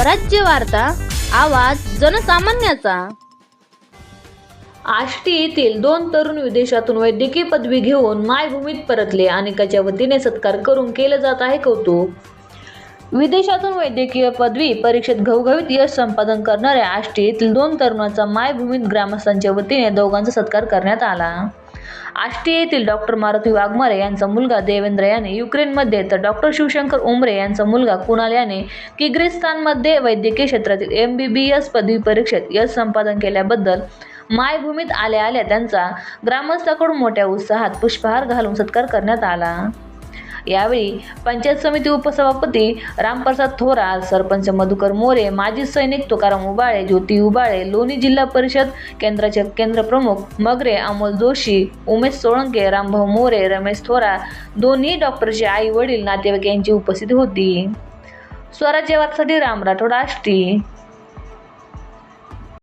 स्वराज्य वार्ता आवाज जनसामान्याचा. आष्टी येथील दोन तरुण विदेशातून वैद्यकीय पदवी घेऊन मायभूमीत परतले अनेकाच्या वतीने सत्कार करून केलं जात आहे कौतुक. विदेशातून वैद्यकीय पदवी परीक्षेत घवघवीत यश संपादन करणाऱ्या आष्टी येथील दोन तरुणांचा मायभूमीत ग्रामस्थांच्या वतीने दोघांचा सत्कार करण्यात आला. आष्टी येथील डॉक्टर मारुती वाघमारे यांचा मुलगा देवेंद्र याने युक्रेनमध्ये तर डॉक्टर शिवशंकर उमरे यांचा मुलगा कुणाल याने किर्गिस्तानमध्ये वैद्यकीय क्षेत्रातील एम बी बी एस पदवी परीक्षेत यश संपादन केल्याबद्दल मायभूमीत आल्या आल्या त्यांचा ग्रामस्थाकडून मोठ्या उत्साहात पुष्पहार घालून सत्कार करण्यात आला. यावेळी पंचायत समिती उपसभापती रामप्रसाद थोरात सरपंच मधुकर मोरे माजी सैनिक तुकाराम उबाळे ज्योती उबाळे लोणी जिल्हा परिषद केंद्राचे केंद्रप्रमुख मगरे अमोल जोशी उमेश सोळंके रामभाऊ मोरे रमेश थोरात दोन्ही डॉक्टरचे आई वडील नातेवाईक यांची उपस्थिती होती. स्वराज्यवादसाठी राम राठोड आष्टी.